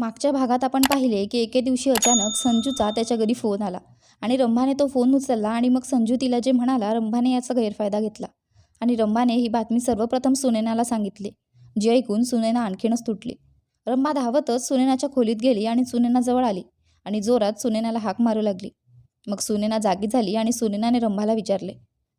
मागच्या भागात आपण पाहिले की एके दिवशी अचानक संजूचा त्याच्या घरी फोन आला आणि रंभाने तो फोन उचलला आणि मग संजू तिला जे म्हणाला रंभाने याचा गैरफायदा घेतला. आणि रंभाने ही बातमी सर्वप्रथम सुनेनाला सांगितली जे ऐकून सुनेना आणखीनच तुटली. रंभा धावतच सुनेनाच्या खोलीत गेली आणि सुनेना जवळ आली आणि जोरात सुनेनाला हाक मारू लागली. मग सुनेना जागी झाली आणि सुनेनाने रंभाला विचारले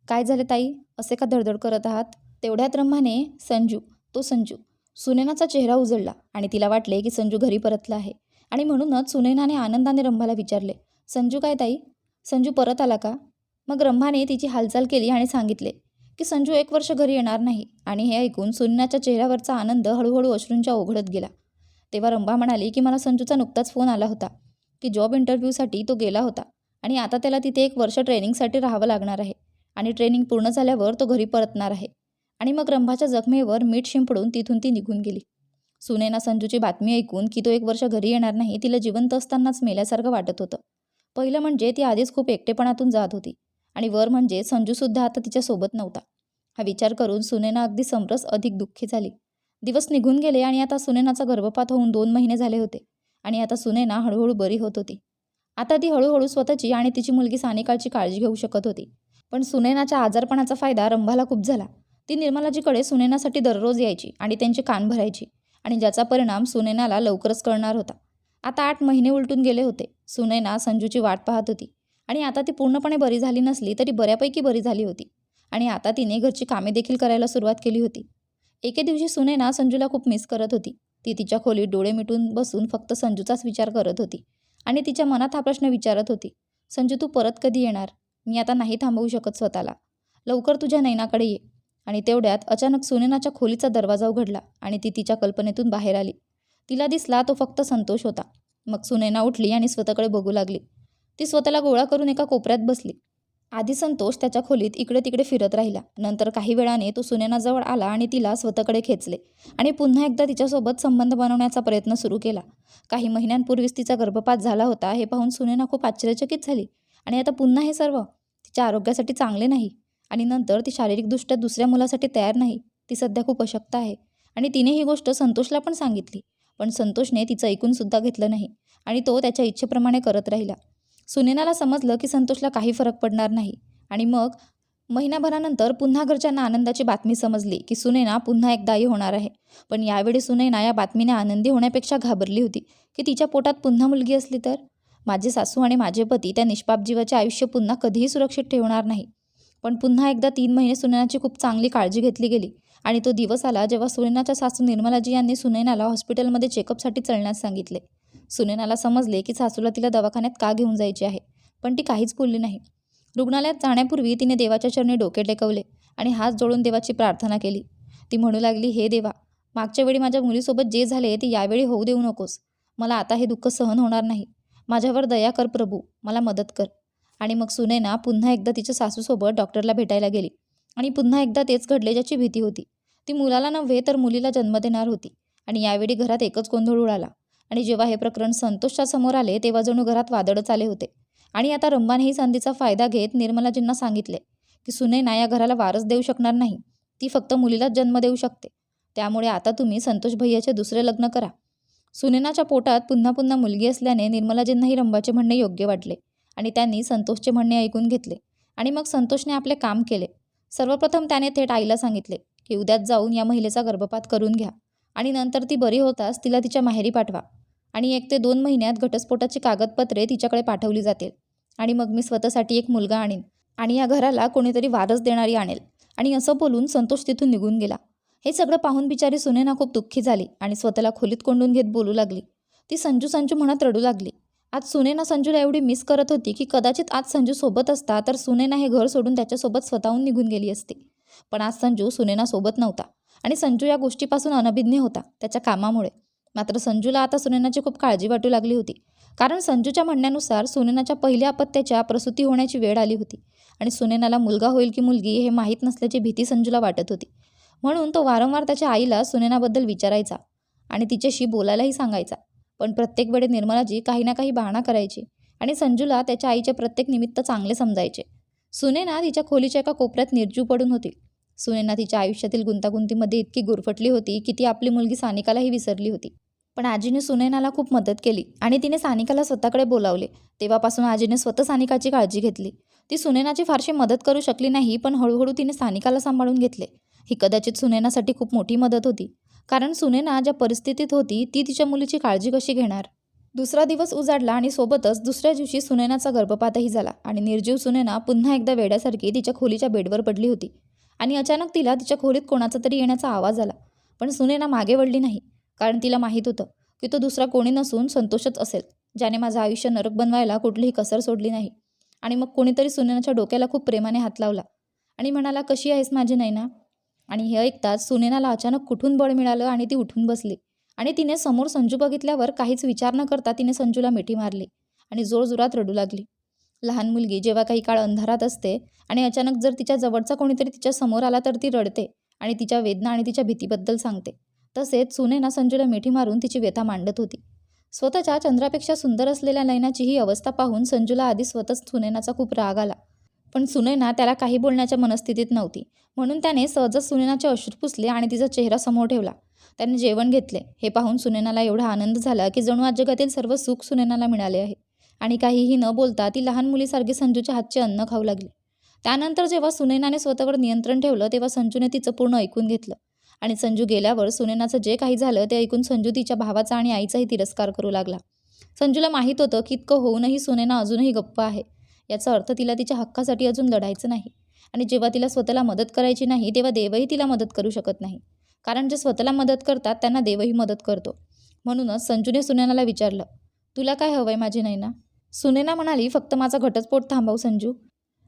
काय झाले ताई? असे का धडधड करत आहात? तेवढ्यात रंभाने संजू तो संजू सुनेनाचा चेहरा उजळला आणि तिला वाटले की संजू घरी परतला आहे. आणि म्हणूनच सुनेनाने आनंदाने रंभाला विचारले संजू काय ताई? संजू परत आला का? मग रंभाने तिची हालचाल केली आणि सांगितले की संजू एक वर्ष घरी येणार नाही आणि हे ऐकून सुनेनाच्या चेहऱ्यावरचा आनंद हळूहळू अश्रूंच्या ओघळत गेला. तेव्हा रंभा म्हणाली की मला संजूचा नुकताच फोन आला होता की जॉब इंटरव्ह्यूसाठी तो गेला होता आणि आता त्याला तिथे एक वर्ष ट्रेनिंगसाठी राहावं लागणार आहे आणि ट्रेनिंग पूर्ण झाल्यावर तो घरी परतणार आहे. आणि मग रंभाच्या जखमेवर मीठ शिंपडून तिथून ती निघून गेली. सुनेना संजूची बातमी ऐकून की तो एक वर्ष घरी येणार नाही तिला जिवंत असतानाच मेल्यासारखं वाटत होतं. पहिलं म्हणजे ती आधीच खूप एकटेपणातून जात होती आणि वर म्हणजे संजूसुद्धा आता तिच्यासोबत नव्हता. हा विचार करून सुनेना अगदी समरस अधिक दुःखी झाली. दिवस निघून गेले आणि आता सुनेनाचा गर्भपात होऊन दोन महिने झाले होते आणि आता सुनेना हळूहळू बरी होत होती. आता ती हळूहळू स्वतःची आणि तिची मुलगी सानिकाची काळजी घेऊ शकत होती. पण सुनेनाच्या आजारपणाचा फायदा रंभाला खूप झाला. ती निर्मलाजीकडे सुनेनासाठी दररोज यायची आणि त्यांचे कान भरायची आणि ज्याचा परिणाम सुनेनाला लवकरच कळणार होता. आता आठ महिने उलटून गेले होते. सुनेना संजूची वाट पाहत होती आणि आता ती पूर्णपणे बरी झाली नसली तरी बऱ्यापैकी बरी झाली होती आणि आता तिने घरची कामे देखील करायला सुरुवात केली होती. एके दिवशी सुनेना संजूला खूप मिस करत होती. ती तिच्या खोलीत डोळे मिटून बसून फक्त संजूचाच विचार करत होती आणि तिच्या मनात हा प्रश्न विचारत होती संजू तू परत कधी येणार? मी आता नाही थांबवू शकत स्वतःला. लवकर तुझ्या नैनाकडे ये. आणि तेवढ्यात अचानक सुनेनाच्या खोलीचा दरवाजा उघडला आणि ती तिच्या कल्पनेतून बाहेर आली. तिला दिसला तो फक्त संतोष होता. मग सुनेना उठली आणि स्वतःकडे बघू लागली. ती स्वतःला गोळा करून एका कोपऱ्यात बसली. आधी संतोष त्याच्या खोलीत इकडे तिकडे फिरत राहिला. नंतर काही वेळाने तो सुनेनाजवळ आला आणि तिला स्वतःकडे खेचले आणि पुन्हा एकदा तिच्यासोबत संबंध बनवण्याचा प्रयत्न सुरू केला. काही महिन्यांपूर्वीच तिचा गर्भपात झाला होता हे पाहून सुनेना खूप आश्चर्यचकित झाली. आणि आता पुन्हा हे सर्व? तिच्या आरोग्यासाठी चांगले नाही. आणि नंतर ती शारीरिकदृष्ट्या दुसऱ्या मुलासाठी तयार नाही ती सध्या खूप अशक्त आहे. आणि तिने ही गोष्ट संतोषला पण सांगितली पण संतोषने तिचं ऐकूनसुद्धा घेतलं नाही आणि तो त्याच्या इच्छेप्रमाणे करत राहिला. सुनेनाला समजलं की संतोषला काही फरक पडणार नाही आणि मग महिनाभरानंतर पुन्हा घरच्यांना आनंदाची बातमी समजली की सुनेना पुन्हा एकदा आई होणार आहे. पण यावेळी सुनेना या बातमीने आनंदी होण्यापेक्षा घाबरली होती की तिच्या पोटात पुन्हा मुलगी असली तर? माझे सासू आणि माझे पती त्या निष्पाप जीवाचे आयुष्य पुन्हा कधीही सुरक्षित ठेवणार नाही. पण पुन्हा एकदा तीन महिने सुनैनाची खूप चांगली काळजी घेतली गेली. आणि तो दिवस आला जेव्हा सुनैनाच्या सासू निर्मलाजी यांनी सुनैनाला हॉस्पिटलमध्ये चेकअपसाठी चलण्यास सांगितले. सुनैनाला समजले की सासूला तिला दवाखान्यात का घेऊन जायचे आहे पण ती काहीच बोलली नाही. रुग्णालयात जाण्यापूर्वी तिने देवाच्या चरणी डोके टेकवले आणि हात जोडून देवाची प्रार्थना केली. ती म्हणू लागली हे देवा मागच्या वेळी माझ्या मुलीसोबत जे झाले ते यावेळी होऊ देऊ नकोस. मला आता हे दुःख सहन होणार नाही. माझ्यावर दया कर प्रभू मला मदत कर. आणि मग सुनेना पुन्हा एकदा तिच्या सासूसोबत डॉक्टरला भेटायला गेली. आणि पुन्हा एकदा तेच घडले ज्याची भीती होती. ती मुलाला नव्हे तर मुलीला जन्म देणार होती. आणि यावेळी घरात एकच गोंधळ उडाला. आणि जेव्हा हे प्रकरण संतोषच्या समोर आले तेव्हा जणू घरात वादळच आले होते. आणि आता रंबानेही संधीचा फायदा घेत निर्मलाजींना सांगितले की सुनैना या घराला वारस देऊ शकणार नाही. ती फक्त मुलीलाच जन्म देऊ शकते. त्यामुळे आता तुम्ही संतोष भैयाचे दुसरे लग्न करा. सुनेनाच्या पोटात पुन्हा पुन्हा मुलगी असल्याने निर्मलाजींनाही रंबाचे म्हणणे योग्य वाटले. आणि त्यांनी संतोषचे म्हणणे ऐकून घेतले. आणि मग संतोषने आपले काम केले. सर्वप्रथम त्याने थेट आईला सांगितले की उद्याच जाऊन या महिलेचा गर्भपात करून घ्या आणि नंतर ती बरी होताच तिला तिच्या माहेरी पाठवा. आणि एक ते दोन महिन्यात घटस्फोटाची कागदपत्रे तिच्याकडे पाठवली जातील. आणि मग मी स्वतःसाठी एक मुलगा आणीन आणि या घराला कोणीतरी वारस देणारी आणेल. आणि असं बोलून संतोष तिथून निघून गेला. हे सगळं पाहून बिचारी सुनेना खूप दुःखी झाली आणि स्वतःला खोलीत कोंडून घेत बोलू लागली. ती संजू संजू म्हणत रडू लागली. आज सुनेना संजूला एवढी मिस करत होती की कदाचित आज संजू सोबत असता तर सुनेना हे घर सोडून त्याच्यासोबत स्वतःहून निघून गेली असती. पण आज संजू सुनेना सोबत नव्हता आणि संजू या गोष्टीपासून अनभिज्ञ होता त्याच्या कामामुळे. मात्र संजूला आता सुनेनाची खूप काळजी वाटू लागली होती. कारण संजूच्या म्हणण्यानुसार सुनेनाच्या पहिल्या अपत्याच्या प्रसूती होण्याची वेळ आली होती आणि सुनेनाला मुलगा होईल की मुलगी हे माहीत नसल्याची भीती संजूला वाटत होती. म्हणून तो वारंवार त्याच्या आईला सुनेनाबद्दल विचारायचा आणि तिच्याशी बोलायलाही सांगायचा. पण प्रत्येक वेळी निर्मलाजी काही ना काही बहाणा करायची आणि संजूला त्याच्या आईचे प्रत्येक निमित्त चांगले समजायचे. सुनेना तिच्या खोलीच्या एका कोपऱ्यात निर्जू पडून होती. सुनेना तिच्या आयुष्यातील गुंतागुंतीमध्ये इतकी गुरफटली होती की ती आपली मुलगी सानिकालाही विसरली होती. पण आजीने सुनैनाला खूप मदत केली आणि तिने सानिकाला स्वतःकडे बोलावले. तेव्हापासून आजीने स्वतः सानिकाची काळजी घेतली. ती सुनैनाची फारशी मदत करू शकली नाही पण हळूहळू तिने सानिकाला सांभाळून घेतले. ही कदाचित सुनैनासाठी खूप मोठी मदत होती. कारण सुनेना ज्या परिस्थितीत होती ती तिच्या मुलीची काळजी कशी घेणार? दुसरा दिवस उजाडला आणि सोबतच दुसऱ्या दिवशी सुनैनाचा गर्भपातही झाला आणि निर्जीव सुनेना पुन्हा एकदा वेड्यासारखी तिच्या खोलीच्या बेडवर पडली होती आणि अचानक तिला तिच्या खोलीत कोणाचा तरी येण्याचा आवाज आला. पण सुनेना मागे वळली नाही कारण तिला माहीत होतं की तो दुसरा कोणी नसून संतोषच असेल ज्याने माझं आयुष्य नरक बनवायला कुठलीही कसर सोडली नाही. आणि मग कोणीतरी सुनैनाच्या डोक्याला खूप प्रेमाने हात लावला आणि म्हणाला कशी आहेस माझी नैना? आणि हे ऐकताच सुनेनाला अचानक कुठून बळ मिळालं आणि ती उठून बसली. आणि तिने समोर संजू बघितल्यावर काहीच विचार न करता तिने संजूला मिठी मारली आणि जोरजोरात रडू लागली. लहान मुलगी जेव्हा काही काळ अंधारात असते आणि अचानक जर तिच्या जवळचा कोणीतरी तिच्या समोर आला तर ती रडते आणि तिच्या वेदना आणि तिच्या भीतीबद्दल सांगते. तसेच सुनेना संजूला मिठी मारून तिची व्यथा मांडत होती. स्वतःच्या चंद्रापेक्षा सुंदर असलेल्या नैनाची ही अवस्था पाहून संजूला आधी स्वतःच सुनेनाचा खूप राग आला. पण सुनैना त्याला काही बोलण्याच्या मनस्थितीत नव्हती. म्हणून त्याने सहजच सुनैनाचे अश्रू पुसले आणि तिचा चेहरा समोर ठेवला. त्याने जेवण घेतले. हे पाहून सुनैनाला एवढा आनंद झाला की जणू आज जगातील सर्व सुख सुनैनाला मिळाले आहे. आणि काहीही न बोलता ती लहान मुलीसारखी संजूच्या हातचे अन्न खाऊ लागली. त्यानंतर जेव्हा सुनैनाने स्वतःवर नियंत्रण ठेवलं तेव्हा संजूने तिचं पूर्ण ऐकून घेतलं. आणि संजू गेल्यावर सुनैनाचं जे काही झालं ते ऐकून संजू तिच्या भावाचा आणि आईचाही तिरस्कार करू लागला. संजूला माहीत होतं की इतकं होऊनही सुनैना अजूनही गप्प आहे. याचा अर्थ तिला तिच्या हक्कासाठी अजून लढायचं नाही. आणि जेव्हा तिला स्वतःला मदत करायची नाही तेव्हा देवही तिला मदत करू शकत नाही. कारण जे स्वतःला मदत करतात त्यांना देवही मदत करतो. म्हणूनच संजूने सुनैनाला विचारलं तुला काय हवंय माझी नैना? सुनेना म्हणाली फक्त माझा घटस्फोट थांबव संजू.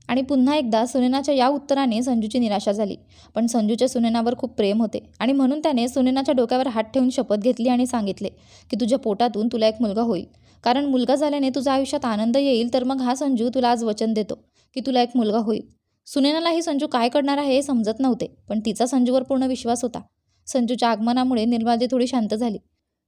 आणि पुन्हा एकदा सुनेनाच्या या उत्तराने संजूची निराशा झाली. पण संजूच्या सुनेनावर खूप प्रेम होते. आणि म्हणून त्याने सुनेनाच्या डोक्यावर हात ठेवून शपथ घेतली आणि सांगितले की तुझ्या पोटातून तुला एक मुलगा होईल. कारण मुलगा झाल्याने तुझ्या आयुष्यात आनंद येईल तर मग हा संजू तुला आज वचन देतो की तुला एक मुलगा होईल. सुनेनालाही संजू काय करणार आहे हे समजत नव्हते पण तिचा संजूवर पूर्ण विश्वास होता. संजूच्या आगमनामुळे निर्मलाजी थोडी शांत झाली.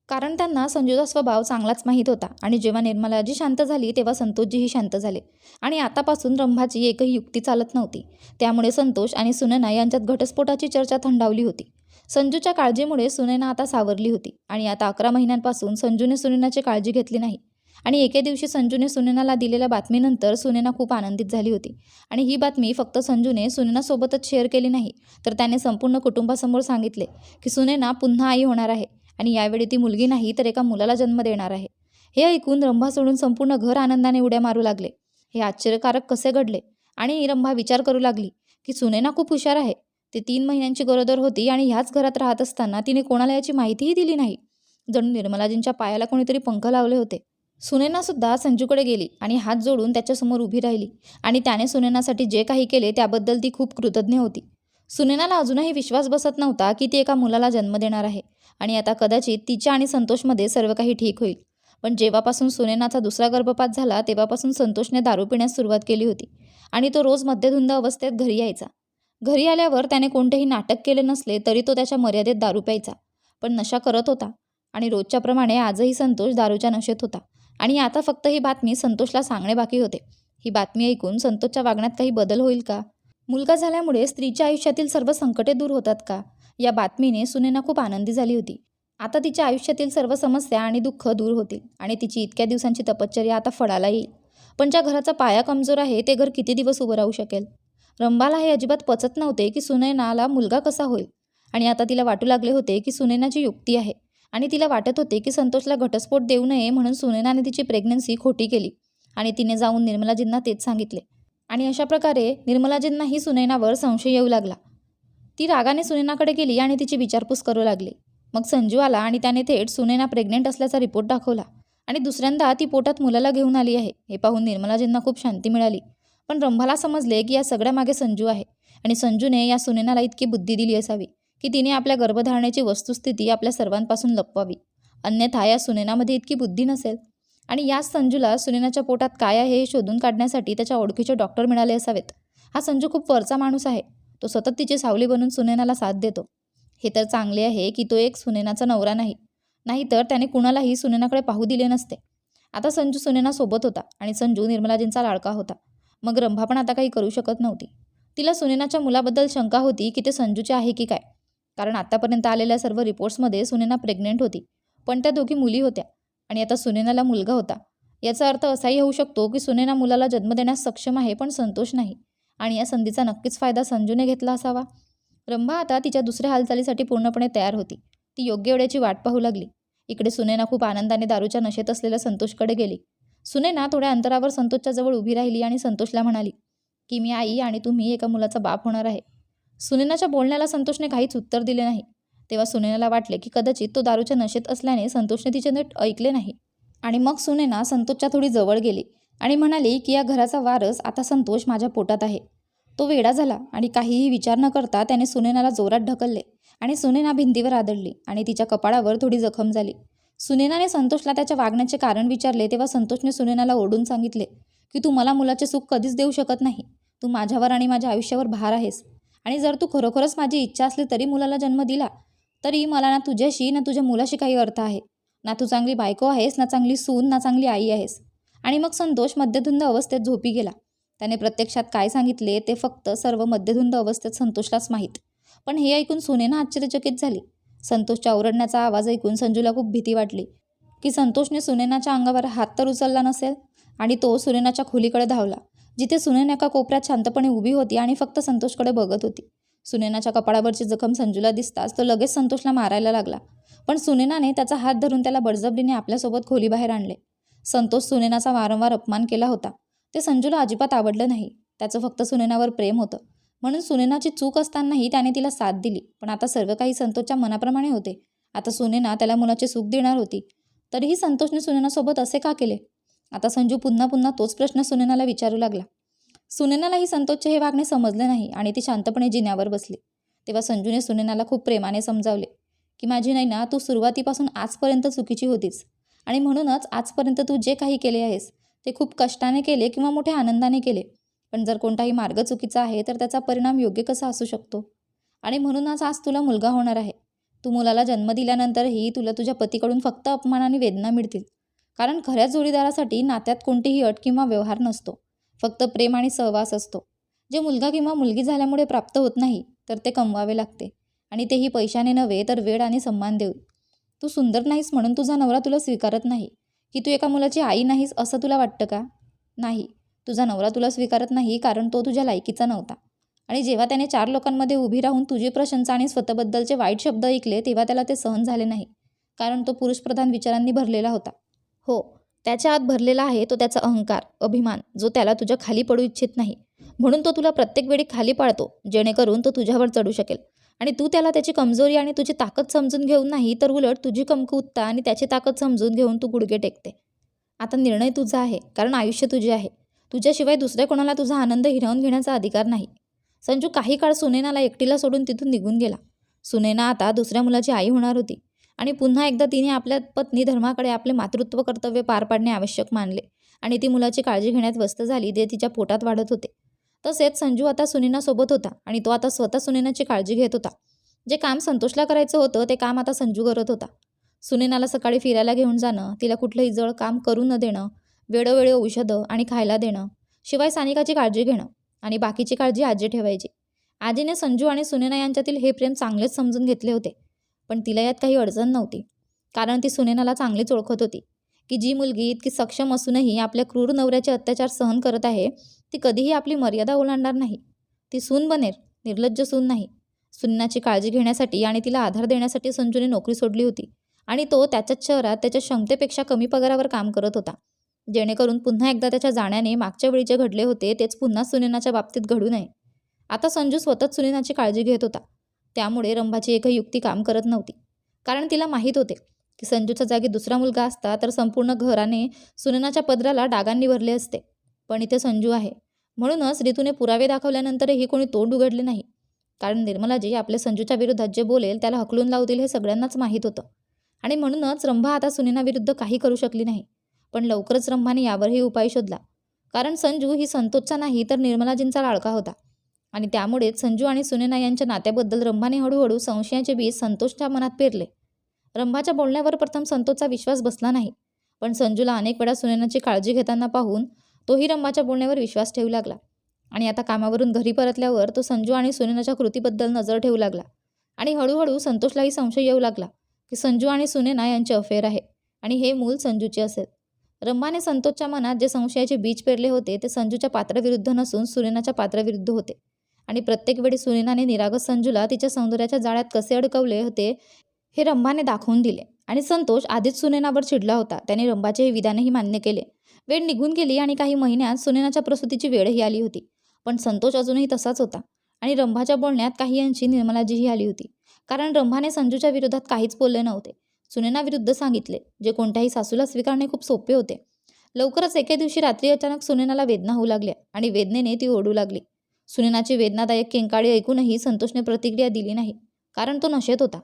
कारण त्यांना संजूचा स्वभाव चांगलाच माहीत होता आणि जेव्हा निर्मलाजी शांत झाली तेव्हा संतोषजीही शांत झाले. आणि आतापासून रंभाची एकही युक्ती चालत नव्हती. त्यामुळे संतोष आणि सुनना यांच्यात घटस्फोटाची चर्चा थंडावली होती. संजूच्या काळजीमुळे सुनैना आता सावरली होती आणि आता अकरा महिन्यांपासून संजूने सुनैनाची काळजी घेतली नाही. आणि एके दिवशी संजूने सुनैनाला दिलेल्या बातमीनंतर सुनैना खूप आनंदित झाली होती. आणि ही बातमी फक्त संजूने सुनैनासोबतच शेअर केली नाही तर त्याने संपूर्ण कुटुंबासमोर सांगितले की सुनैना पुन्हा आई होणार आहे आणि यावेळी ती मुलगी नाही तर एका मुलाला जन्म देणार आहे. हे ऐकून रंभा सोडून संपूर्ण घर आनंदाने उड्या मारू लागले. हे आश्चर्यकारक कसे घडले? आणि रंभा विचार करू लागली की सुनैना खूप हुशार आहे ती तीन महिन्यांची गरोदर होती आणि ह्याच घरात राहत असताना तिने कोणाला याची माहितीही दिली नाही. जणू निर्मलाजींच्या पायाला कोणीतरी पंख लावले होते. सुनेनासुद्धा संजूकडे गेली आणि हात जोडून त्याच्यासमोर उभी राहिली आणि त्याने सुनेनासाठी जे काही केले त्याबद्दल ती खूप कृतज्ञ होती. सुनेनाला अजूनही विश्वास बसत नव्हता की ती एका मुलाला जन्म देणार आहे आणि आता कदाचित तिच्या आणि संतोषमध्ये सर्व काही ठीक होईल. पण जेव्हापासून सुनेनाचा दुसरा गर्भपात झाला तेव्हापासून संतोषने दारू पिण्यास सुरुवात केली होती आणि तो रोज मध्यधुंद अवस्थेत घरी यायचा. घरी आल्यावर त्याने कोणतेही नाटक केले नसले तरी तो त्याच्या मर्यादेत दारू प्यायचा. पण नशा करत होता. आणि रोजच्याप्रमाणे आजही संतोष दारूच्या नशेत होता. आणि आता फक्त ही बातमी संतोषला सांगणे बाकी होते. ही बातमी ऐकून संतोषच्या वागण्यात काही बदल होईल का? मुलगा झाल्यामुळे स्त्रीच्या आयुष्यातील सर्व संकटे दूर होतात का? या बातमीने सुनेना खूप आनंदी झाली होती. आता तिच्या आयुष्यातील सर्व समस्या आणि दुःख दूर होतील आणि तिची इतक्या दिवसांची तपश्चर्या आता फळाला येईल. पण ज्या घराचा पाया कमजोर आहे ते घर किती दिवस उभं राहू शकेल? रंबाला हे अजिबात पचत नव्हते की सुनैनाला मुलगा कसा होईल. आणि आता तिला वाटू लागले होते की सुनैनाची युक्ती आहे. आणि तिला वाटत होते की संतोषला घटस्फोट देऊ नये म्हणून सुनैनाने तिची प्रेग्नन्सी खोटी केली. आणि तिने जाऊन निर्मलाजींना तेच सांगितले. आणि अशा प्रकारे निर्मलाजींनाही सुनैनावर संशय येऊ लागला. ती रागाने सुनैनाकडे गेली आणि तिची विचारपूस करू लागली. मग संजू आला आणि त्याने थेट सुनैना प्रेग्नेंट असल्याचा रिपोर्ट दाखवला. आणि दुसऱ्यांदा ती पोटात मुलाला घेऊन आली आहे. हे पाहून निर्मलाजींना खूप शांती मिळाली. पण रंभाला समजले की या सगळ्या मागे संजू आहे आणि संजूने या सुनेनाला इतकी बुद्धी दिली असावी की तिने आपल्या गर्भधारणेची वस्तुस्थिती आपल्या सर्वांपासून लपवावी. अन्यथा या सुनेनामध्ये इतकी बुद्धी नसेल. आणि याच संजूला सुनेनाच्या पोटात काय आहे हे शोधून काढण्यासाठी त्याच्या ओळखीचे डॉक्टर मिळाले असावेत. हा संजू खूप वरचा माणूस आहे. तो सतत तिची सावली बनून सुनैनाला साथ देतो. हे तर चांगले आहे की तो एक सुनेनाचा नवरा नाही. नाहीतर त्याने कुणालाही सुनेनाकडे पाहू दिले नसते. आता संजू सुनैनासोबत होता आणि संजू निर्मलाजींचा लाडका होता. मग रंभा पण आता काही करू शकत नव्हती. तिला सुनेनाच्या मुलाबद्दल शंका होती की ते संजूचे आहे की काय. कारण आतापर्यंत आलेल्या सर्व रिपोर्ट्समध्ये सुनेना प्रेग्नेंट होती. पण त्या दोघी मुली होत्या आणि आता सुनेनाला मुलगा होता. याचा अर्थ असाही होऊ शकतो की सुनेना मुलाला जन्म देण्यास सक्षम आहे पण संतोष नाही. आणि या संधीचा नक्कीच फायदा संजूने घेतला असावा. रंभा आता तिच्या दुसऱ्या हालचालीसाठी पूर्णपणे तयार होती. ती योग्य वेळेची वाट पाहू लागली. इकडे सुनेना खूप आनंदाने दारूच्या नशेत असलेल्या संतोषकडे गेली. सुनेना थोड्या अंतरावर संतोषच्या जवळ उभी राहिली आणि संतोषला म्हणाली की मी आई आणि तुम्ही एका मुलाचा बाप होणार आहे. सुनेनाच्या बोलण्याला संतोषने काहीच उत्तर दिले नाही. तेव्हा सुनेनाला वाटले की कदाचित तो दारूच्या नशेत असल्याने संतोषने तिचे नीट ऐकले नाही. आणि मग सुनेना संतोषच्या थोडी जवळ गेली आणि म्हणाली की या घराचा वारस आता संतोष माझ्या पोटात आहे. तो वेडा झाला आणि काहीही विचार न करता त्याने सुनेनाला जोरात ढकलले आणि सुनेना भिंतीवर आदळली आणि तिच्या कपाळावर थोडी जखम झाली. सुनेनाने संतोषला त्याच्या वागण्याचे कारण विचारले तेव्हा संतोषने सुनेनाला ओढून सांगितले की तू मला मुलाचे सुख कधीच देऊ शकत नाही. तू माझ्यावर आणि माझ्या आयुष्यावर भार आहेस. आणि जर तू खरोखरच माझी इच्छा असली तरी मुलाला जन्म दिला तरी मला ना तुझ्याशी ना तुझ्या मुलाशी काही अर्थ आहे. ना तू चांगली बायको आहेस ना चांगली सून ना चांगली आई आहेस. आणि मग संतोष मध्यधुंद अवस्थेत झोपी गेला. त्याने प्रत्यक्षात काय सांगितले ते फक्त सर्व मध्यधुंद अवस्थेत संतोषलाच माहीत. पण हे ऐकून सुनेना आश्चर्यचकित झाली. संतोषच्या ओरडण्याचा आवाज ऐकून संजूला खूप भीती वाटली. की संतोषने सुनेनाच्या अंगावर हात तर उचलला नसेल आणि तो सुनेनाच्या खोलीकडे धावला जिथे सुनेना एका कोपऱ्यात शांतपणे उभी होती आणि फक्त संतोषकडे बघत होती. सुनेनाच्या कपाळावरची जखम संजूला दिसताच तो लगेच संतोषला मारायला लागला पण सुनेनाने त्याचा हात धरून त्याला बळजबरीने आपल्यासोबत खोलीबाहेर आणले. संतोष सुनेनाचा वारंवार अपमान केला होता. ते संजूला अजिबात आवडलं नाही. त्याचं फक्त सुनेनावर प्रेम होतं. म्हणून सुनेनाची चूक असतानाही त्याने तिला साथ दिली. पण आता सर्व काही संतोषच्या मनाप्रमाणे होते. आता सुनेना त्याला मुलाचे सुख देणार होती. तरीही संतोषने सुनेनासोबत असे का केले? आता संजू पुन्हा पुन्हा तोच प्रश्न सुनेनाला विचारू लागला. सुनेनालाही संतोषचे हे वागणे समजले नाही आणि ती शांतपणे जिन्यावर बसली. तेव्हा संजूने सुनेनाला खूप प्रेमाने समजावले की माझी नैना तू सुरुवातीपासून आजपर्यंत चुकीची होतीस आणि म्हणूनच आजपर्यंत तू जे काही केले आहेस ते खूप कष्टाने केले किंवा मोठ्या आनंदाने केले. पण जर कोणताही मार्ग चुकीचा आहे तर त्याचा परिणाम योग्य कसा असू शकतो? आणि म्हणूनच आज तुला मुलगा होणार आहे. तू मुलाला जन्म दिल्यानंतरही तुला तुझ्या पतीकडून फक्त अपमान आणि वेदना मिळतील. कारण खऱ्या जोडीदारासाठी नात्यात कोणतीही अट किंवा व्यवहार नसतो. फक्त प्रेम आणि सहवास असतो. जे मुलगा किंवा मुलगी झाल्यामुळे प्राप्त होत नाही तर ते कमवावे लागते. आणि तेही पैशाने नव्हे तर वेळ आणि सन्मान देऊ तू सुंदर नाहीस म्हणून तुझा नवरा तुला स्वीकारत नाही. की तू एका मुलाची आई नाहीस असं तुला वाटतं का? नाही. तुझा नवरा तुला स्वीकारत नाही कारण तो तुझ्या लायकीचा नव्हता. आणि जेव्हा त्याने चार लोकांमध्ये उभी राहून तुझी प्रशंसा आणि स्वतःबद्दलचे वाईट शब्द ऐकले तेव्हा त्याला ते सहन झाले नाही कारण तो पुरुषप्रधान विचारांनी भरलेला होता. हो त्याच्या आत भरलेला आहे तो त्याचा अहंकार अभिमान जो त्याला तुझ्या खाली पडू इच्छित नाही. म्हणून तो तुला प्रत्येक वेळी खाली पाळतो जेणेकरून तो तुझ्यावर चढू शकेल. आणि तू त्याला त्याची कमजोरी आणि तुझी ताकद समजून घेऊन नाही तर उलट तुझी कमकुवता आणि त्याची ताकद समजून घेऊन तू गुडघे टेकते. आता निर्णय तुझा आहे कारण आयुष्य तुझे आहे. तुझ्याशिवाय दुसऱ्या कोणाला तुझा आनंद हिरावून घेण्याचा अधिकार नाही. संजू काही काळ सुनेनाला एकटीला सोडून तिथून निघून गेला. सुनेना आता दुसऱ्या मुलाची आई होणार होती आणि पुन्हा एकदा तिने आपल्या पत्नी धर्माकडे आपले मातृत्व कर्तव्य पार पाडणे आवश्यक मानले आणि ती मुलाची काळजी घेण्यात व्यस्त झाली ते तिच्या पोटात वाढत होते. तसेच संजू आता सुनीनासोबत होता आणि तो आता स्वतः सुनेनाची काळजी घेत होता. जे काम संतोषला करायचं होतं ते काम आता संजू करत होता. सुनेनाला सकाळी फिरायला घेऊन जाणं तिला कुठलंही जळ काम करू न देणं वेळोवेळी औषधं आणि खायला देणं शिवाय सानिकाची काळजी घेणं आणि बाकीची काळजी आजी ठेवायची. आजीने संजू आणि सुनेना यांच्यातील हे प्रेम चांगलेच समजून घेतले होते पण तिला यात काही अडचण नव्हती कारण ती सुनेनाला चांगलीच ओळखत होती की जी मुलगी इतकी सक्षम असूनही आपल्या क्रूर नवऱ्याचे अत्याचार सहन करत आहे ती कधीही आपली मर्यादा ओलांडणार नाही. ती सून बनेल निर्लज्ज सून नाही. सुन्नाची काळजी घेण्यासाठी आणि तिला आधार देण्यासाठी संजूने नोकरी सोडली होती आणि तो त्याच्याच शहरात त्याच्या क्षमतेपेक्षा कमी पगारावर काम करत होता. जेणेकरून पुन्हा एकदा त्याच्या जाण्याने मागच्या वेळी जे घडले होते तेच पुन्हा सुनेनाच्या बाबतीत घडू नये. आता संजू स्वतःच सुनेनाची काळजी घेत होता. त्यामुळे रंभाची एकही युक्ती काम करत नव्हती. कारण तिला माहीत होते की संजूच्या जागी दुसरा मुलगा असता तर संपूर्ण घराने सुनेनाच्या पदराला डागांनी भरले असते. पण इथे संजू आहे. म्हणूनच ऋतूने पुरावे दाखवल्यानंतरही कोणी तोंड उघडले नाही. कारण निर्मलाजी आपल्या संजूच्या विरोधात जे बोलेल त्याला हकलून लावतील हे सगळ्यांनाच माहीत होतं. आणि म्हणूनच रंभा आता सुनेनाविरुद्ध काही करू शकली नाही. पण लवकरच रंभाने यावरही उपाय शोधला. कारण संजू ही संतोषचा नाही तर निर्मलाजींचा लाडका होता. आणि त्यामुळेच संजू आणि सुनेना यांच्या नात्याबद्दल रंभाने हळूहळू संशयाचे बीज संतोषच्या मनात पेरले. रंभाच्या बोलण्यावर प्रथम संतोषचा विश्वास बसला नाही पण संजूला अनेक वेळा सुनेनाची काळजी घेताना पाहून तोही रंभाच्या बोलण्यावर विश्वास ठेवू लागला. आणि आता कामावरून घरी परतल्यावर तो संजू आणि सुनेनाच्या कृतीबद्दल नजर ठेवू लागला. आणि हळूहळू संतोषलाही संशय येऊ लागला की संजू आणि सुनेना यांचे अफेअर आहे आणि हे मूल संजूचे असेल. रंभाने संतोषच्या मनात जे संशयाचे बीज पेरले होते ते संजूच्या पात्राविरुद्ध नसून सुनेनाच्या पात्राविरुद्ध होते. आणि प्रत्येक वेळी सुनेनाने निरागस संजूला तिच्या सौंदर्याच्या जाळ्यात कसे अडकवले होते हे रंभाने दाखवून दिले. आणि संतोष आधीच सुनेनावर चिडला होता. त्याने रंभाचे हे विधानही मान्य केले. वेळ निघून गेली आणि काही महिन्यात सुनेनाच्या प्रसूतीची वेळही आली होती. पण संतोष अजूनही तसाच होता. आणि रंभाच्या बोलण्यात काही अंशी निर्मलाजीही आली होती. कारण रंभाने संजूच्या विरोधात काहीच बोलले नव्हते. सुनेनाविरुद्ध सांगितले जे कोणत्याही सासूला स्वीकारणे खूप सोपे होते. लवकरच एके दिवशी रात्री अचानक सुनेनाला वेदना होऊ लागल्या आणि वेदनेने ती ओढू लागली. सुनेनाची वेदनादायक केंकाळी ऐकूनही संतोषने प्रतिक्रिया दिली नाही कारण तो नशेत होता.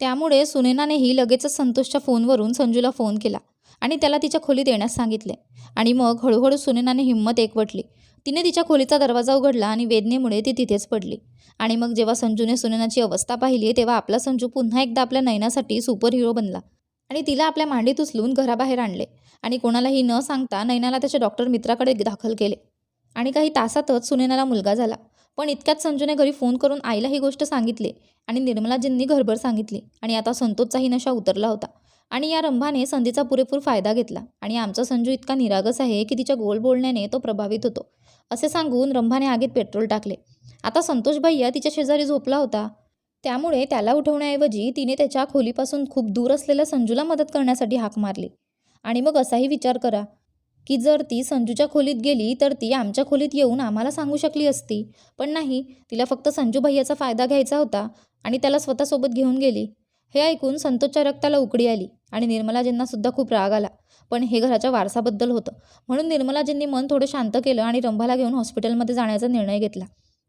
त्यामुळे सुनेनानेही लगेचच संतोषच्या फोनवरून संजूला फोन केला आणि त्याला तिच्या खोलीत येण्यास सांगितले. आणि मग हळूहळू सुनेनाने हिंमत एकवटली. तिने तिच्या खोलीचा दरवाजा उघडला आणि वेदनेमुळे ती तिथेच पडली. आणि मग जेव्हा संजूने सुनेनाची अवस्था पाहिली तेव्हा आपला संजू पुन्हा एकदा आपल्या नयनासाठी सुपर हिरो बनला आणि तिला आपल्या मांडीत उचलून घराबाहेर आणले. आणि कोणालाही न सांगता नयनाला त्याच्या डॉक्टर मित्राकडे दाखल केले. आणि काही तासातच सुनेनाला मुलगा झाला. पण इतक्यात संजूने घरी फोन करून आईला ही गोष्ट सांगितली आणि निर्मलाजींनी घरभर सांगितली. आणि आता संतोषचाही नशा उतरला होता. आणि या रंभाने संधीचा पुरेपूर फायदा घेतला. आणि आमचा संजू इतका निरागस आहे की तिच्या गोल बोलण्याने तो प्रभावित होतो. असे सांगून रंभाने आगीत पेट्रोल टाकले. आता संतोष भैया तिच्या शेजारी झोपला होता. त्यामुळे त्याला उठवण्याऐवजी तिने त्याच्या खोलीपासून खूप दूर असलेल्या संजूला मदत करण्यासाठी हाक मारली. आणि मग असाही विचार करा की जर ती संजूच्या खोलीत गेली तर ती आमच्या खोलीत येऊन आम्हाला सांगू शकली असती. पण नाही तिला फक्त संजू भैयाचा फायदा घ्यायचा होता आणि त्याला स्वतःसोबत घेऊन गेली. हे ऐकून संतोषच्या रक्ताला उकडी आली. आणि निर्मलाजींना सुद्धा खूप राग आला. पण हे घराच्या वारसाबद्दल होतं. म्हणून निर्मलाजींनी मन थोडं शांत केलं आणि रंभाला घेऊन हॉस्पिटलमध्ये जाण्याचा निर्णय घेतला.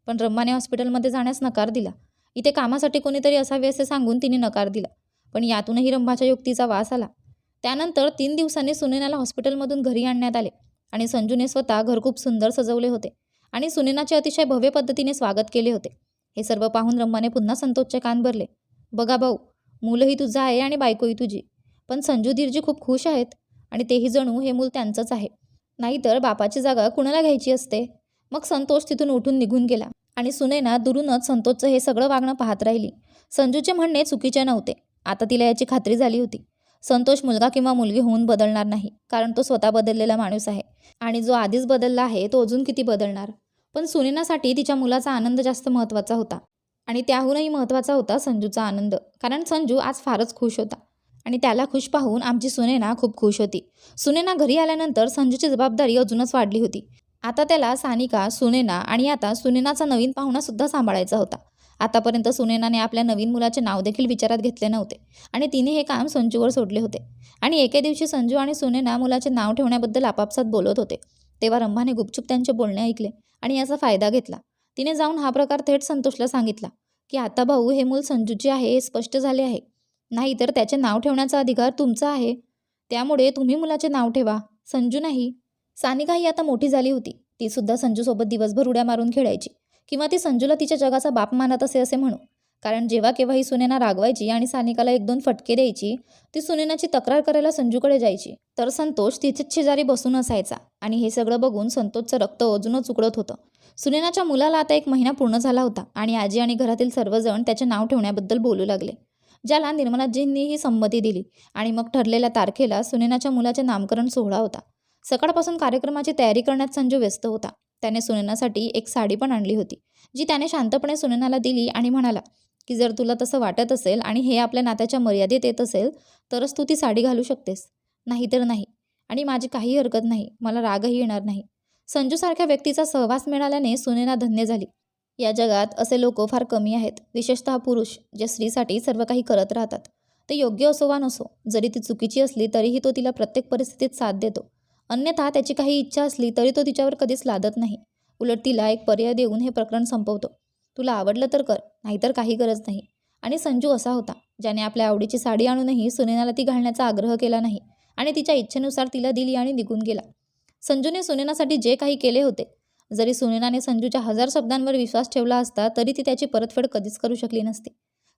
पण रंभाने हॉस्पिटलमध्ये जाण्यास नकार दिला. इथे कामासाठी कोणीतरी असावे असे सांगून तिने नकार दिला. पण यातूनही रंभाच्या युक्तीचा वास आला. त्यानंतर तीन दिवसांनी सुनेनाला हॉस्पिटलमधून घरी आणण्यात आले आणि संजूने स्वतः घर खूप सुंदर सजवले होते आणि सुनेनाचे अतिशय भव्य पद्धतीने स्वागत केले होते. हे सर्व पाहून रंभाने पुन्हा संतोषचे कान भरले. बघा भाऊ मुलंही तुझं आहे आणि बायकोही तुझी. पण संजू धीरजी खूप खुश आहेत आणि तेही जणू हे मूल त्यांचंच आहे. नाहीतर बापाची जागा कुणाला घ्यायची असते? मग संतोष तिथून उठून निघून गेला आणि सुनेना दुरूनच संतोषचं हे सगळं वागणं पाहत राहिली. संजूचे म्हणणे चुकीचे नव्हते. आता तिला याची खात्री झाली होती. संतोष मुलगा किंवा मुलगी होऊन बदलणार नाही कारण तो स्वतः बदललेला माणूस आहे आणि जो आधीच बदलला आहे तो अजून किती बदलणार? पण सुनेनासाठी तिच्या मुलाचा आनंद जास्त महत्त्वाचा होता आणि त्याहूनही महत्त्वाचा होता संजूचा आनंद कारण संजू आज फारच खुश होता. आणि त्याला खुश पाहून आमची सुनेना खूप खुश होती. सुनेना घरी आल्यानंतर संजूची जबाबदारी अजूनच वाढली होती. आता त्याला सानिका सुनेना आणि आता सुनेनाचा नवीन पाहुणासुद्धा सांभाळायचा होता. आतापर्यंत सुनेनाने आपल्या नवीन मुलाचे नाव देखील विचारात घेतले नव्हते आणि तिने हे काम संजूवर सोडले होते. आणि एके दिवशी संजू आणि सुनेना मुलाचे नाव ठेवण्याबद्दल आपापसात बोलत होते. तेव्हा रंभाने गुपचूप त्यांचे बोलणे ऐकले आणि याचा फायदा घेतला. तिने जाऊन हा प्रकार थेट संतोषला सांगितला की आता भाऊ हे मूल संजूचे आहे हे स्पष्ट झाले आहे. नाहीतर त्याचे नाव ठेवण्याचा अधिकार तुमचा आहे. त्यामुळे तुम्ही मुलाचे नाव ठेवा. संजू नाही. सानिका ही आता मोठी झाली होती. ती सुद्धा संजूसोबत दिवसभर उड्या मारून खेळायची किंवा ती संजूला तिच्या जगाचा बाप मानत असे असे म्हणू. कारण जेव्हा केव्हा ही सुनेना रागवायची आणि सानिकाला एक दोन फटके द्यायची ती सुनेनाची तक्रार करायला संजूकडे जायची. तर संतोष तिथेच शेजारी बसून असायचा आणि हे सगळं बघून संतोषचं रक्त अजूनच उकडत होतं. सुनेनाच्या मुलाला आता एक महिना पूर्ण झाला होता आणि आजी आणि घरातील सर्वजण त्याचे नाव ठेवण्याबद्दल बोलू लागले. ज्याला निर्मलाजींनीही संमती दिली आणि मग ठरलेल्या तारखेला सुनेनाच्या मुलाचे नामकरण सोहळा होता. सकाळपासून कार्यक्रमाची तयारी करण्यात संजू व्यस्त होता. त्याने सुनेनासाठी एक साडी पण आणली होती जी त्याने शांतपणे सुनेनाला दिली आणि म्हणाला की जर तुला तसं वाटत असेल आणि हे आपल्या नात्याच्या मर्यादेत येत असेल तरच तू ती साडी घालू शकतेस. नाहीतर नाही. आणि माझी काही हरकत नाही. मला रागही येणार नाही. संजूसारख्या व्यक्तीचा सहवास मिळाल्याने सुनेना धन्य झाली. या जगात असे लोक फार कमी आहेत. विशेषतः पुरुष जे स्त्रीसाठी सर्व काही करत राहतात. ते योग्य असो वा नसो जरी ती चुकीची असली तरीही तो तिला प्रत्येक परिस्थितीत साथ देतो. अन्यथा त्याची काही इच्छा असली तरी तो तिच्यावर कधीच लादत नाही. उलट तिला एक पर्याय देऊन हे प्रकरण संपवतो. तुला आवडलं तर कर नाहीतर काही गरज नाही. आणि संजू असा होता ज्याने आपल्या आवडीची साडी आणूनही सुनेनाला ती घालण्याचा आग्रह केला नाही आणि तिच्या इच्छेनुसार तिला दिली आणि निघून गेला. संजूने सुनेनासाठी जे काही केले होते जरी सुनेनाने संजूच्या हजार शब्दांवर विश्वास ठेवला असता तरी ती त्याची परतफेड कधीच करू शकली नसती.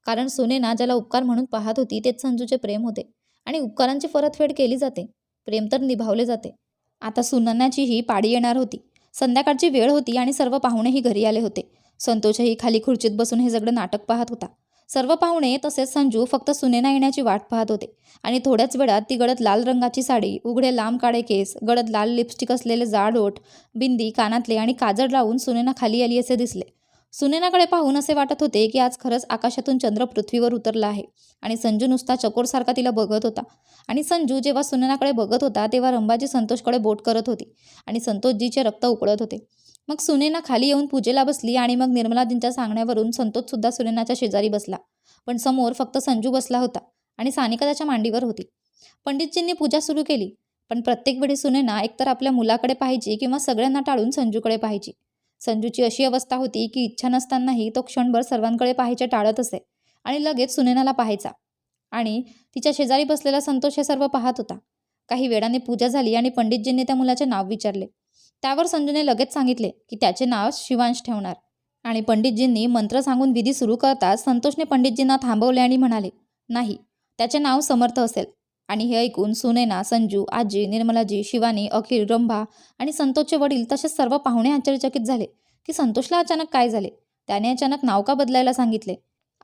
कारण सुनेना ज्याला उपकार म्हणून पाहत होती तेच संजूचे प्रेम होते आणि उपकारांची परतफेड केली जाते. प्रेम तर निभावले जाते. आता सुननाचीही पाडी येणार होती. संध्याकाळची वेळ होती आणि सर्व पाहुणेही घरी आले होते. संतोषही खाली खुर्चीत बसून हे सगळं नाटक पाहत होता. सर्व पाहुणे तसेच संजू फक्त सुनेना येण्याची वाट पाहत होते. आणि थोड्याच वेळात ती गडद लाल रंगाची साडी उघडे लांब काळे केस गडद लाल लिपस्टिक असलेले जाड ओठ बिंदी कानातले आणि काजळ लावून सुनेना खाली आली असे दिसले. सुनेनाकडे पाहून असे वाटत होते की आज खरंच आकाशातून चंद्र पृथ्वीवर उतरला आहे आणि संजू नुसता चकोरसारखा तिला बघत होता. आणि संजू जेव्हा सुनेनाकडे बघत होता तेव्हा रंबाजी संतोषकडे बोट करत होती आणि संतोषजीचे रक्त उकळत होते. मग सुनेना खाली येऊन पूजेला बसली आणि मग निर्मलाजींच्या सांगण्यावरून संतोषसुद्धा सुनेनाच्या शेजारी बसला. पण समोर फक्त संजू बसला होता आणि सानिका त्याच्या मांडीवर होती. पंडितजींनी पूजा सुरू केली पण प्रत्येक वेळी सुनेना एकतर आपल्या मुलाकडे पाहायची किंवा सगळ्यांना टाळून संजूकडे पाहायची. संजूची अशी अवस्था होती की इच्छा नसतानाही तो क्षणभर सर्वांकडे पाहायचे टाळत असे आणि लगेच सुनेनाला पाहायचा. आणि तिच्या शेजारी बसलेला संतोष हे सर्व पाहत होता. काही वेळाने पूजा झाली आणि पंडितजींनी त्या मुलाचे नाव विचारले. त्यावर संजूने लगेच सांगितले की त्याचे नाव शिवांश ठेवणार. आणि पंडितजींनी मंत्र सांगून विधी सुरू करताच संतोषने पंडितजींना थांबवले आणि म्हणाले नाही त्याचे नाव समर्थ असेल. आणि हे ऐकून सुनेना संजू आजी निर्मलाजी शिवानी अखिल रंभा आणि संतोषचे वडील तसेच सर्व पाहुणे आश्चर्यचकित झाले की संतोषला अचानक काय झाले? त्याने अचानक नाव का बदलायला सांगितले?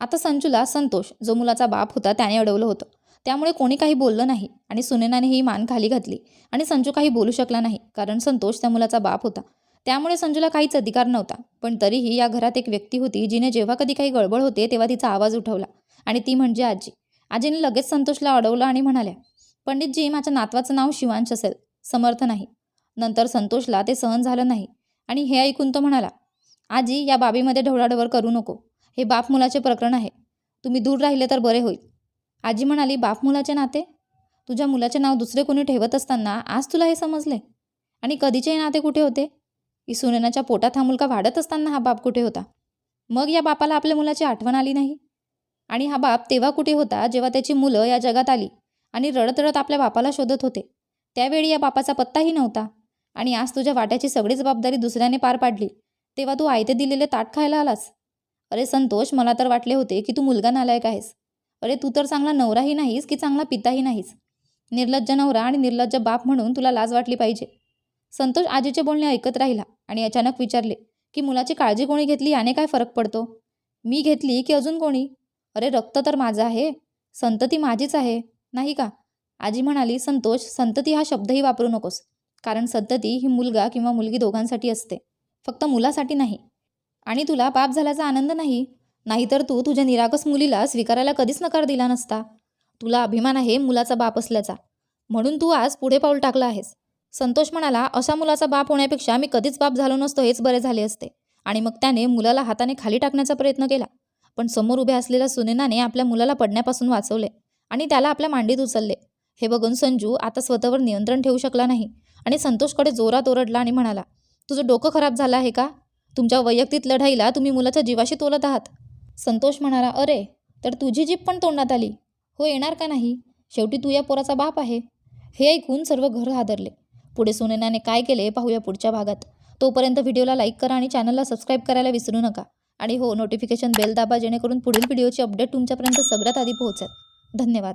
आता संजूला संतोष जो मुलाचा बाप होता त्याने अडवलं होतं. त्यामुळे कोणी काही बोललं नाही आणि सुनेनाने ही मान खाली घातली आणि संजू काही बोलू शकला नाही कारण संतोष त्या मुलाचा बाप होता. त्यामुळे संजूला काहीच अधिकार नव्हता पण तरीही या घरात एक व्यक्ती होती जिने जेव्हा कधी काही गडबड होते तेव्हा तिचा आवाज उठवला आणि ती म्हणजे आजी. आजीने लगेच संतोषला अडवलं आणि म्हणाल्या पंडितजी माझ्या नातवाचं नाव शिवांश असेल समर्थ नाही. नंतर संतोषला ते सहन झालं नाही आणि हे ऐकून तो म्हणाला आजी या बाबीमध्ये ढवळाढवळ करू नको. हे बाप मुलाचे प्रकरण आहे. तुम्ही दूर राहिले तर बरे होईल. आजी म्हणाली बाप मुलाचे नाते? तुझ्या मुलाचे नाव दुसरे कोणी ठेवत असताना आज तुला हे समजले? आणि कधीचे हे नाते कुठे होते? की सुनेनाच्या पोटात हा मुलगा वाढत असताना हा बाप कुठे होता? मग या बापाला आपल्या मुलाची आठवण आली नाही? आणि हा बाप तेव्हा कुठे होता जेव्हा त्याची मुलं या जगात आली आणि रडत रडत आपल्या बापाला शोधत होते? त्यावेळी या बापाचा पत्ताही नव्हता. आणि आज तुझ्या वाट्याची सगळी जबाबदारी दुसऱ्याने पार पाडली. तेव्हा तू आयते दिलेले ताट खायला आलास? अरे संतोष मला तर वाटले होते की तू मुलगा नालायक आहेस. अरे तू तर चांगला नवराही नाहीस की चांगला पिताही नाहीस. निर्लज्ज नवरा आणि निर्लज्ज बाप म्हणून तुला लाज वाटली पाहिजे. संतोष आजीचे बोलणे ऐकत राहिला आणि अचानक विचारले की मुलाची काळजी कोणी घेतली? याने काय फरक पडतो? मी घेतली की अजून कोणी? अरे रक्त तर माझं आहे. संतती माझीच आहे. नाही का? आजी म्हणाली संतोष संतती हा शब्दही वापरू नकोस. कारण संतती ही मुलगा किंवा मुलगी दोघांसाठी असते. फक्त मुलासाठी नाही. आणि तुला बाप झाल्याचा आनंद नाही. नाहीतर तू तुझ्या निरागस मुलीला स्वीकारायला कधीच नकार दिला नसता. तुला अभिमान आहे मुलाचा बाप असल्याचा. म्हणून तू आज पुढे पाऊल टाकलं आहेस. संतोष म्हणाला अशा मुलाचा बाप होण्यापेक्षा मी कधीच बाप झालो नसतो हेच बरे झाले असते. आणि मग त्याने मुलाला हाताने खाली टाकण्याचा प्रयत्न केला. पण समोर उभ्या असलेल्या सुनेनाने आपल्या मुलाला पडण्यापासून वाचवले आणि त्याला आपल्या मांडीत उचलले. हे बघून संजू आता स्वतःवर नियंत्रण ठेवू शकला नाही. आणि संतोषकडे जोरात ओरडला आणि म्हणाला तुझं डोकं खराब झालं आहे का? तुमच्या वैयक्तिक लढाईला तुम्ही मुलाच्या जीवाशी तोलत आहात. संतोष म्हणाला अरे तर तुझी जीप पण तोंडात आली. हो येणार का नाही? शेवटी तू या पोराचा बाप आहे. हे ऐकून सर्व घर हादरले. पुढे सुनेनाने काय केले पाहूया पुढच्या भागात. तोपर्यंत व्हिडिओला लाईक करा आणि चॅनलला सबस्क्राईब करायला विसरू नका. आणि हो नोटिफिकेशन बेल दाबा जेणेकरून पुढील व्हिडिओची अपडेट तुमच्यापर्यंत सगळ्यात आधी पोहोचेल. धन्यवाद.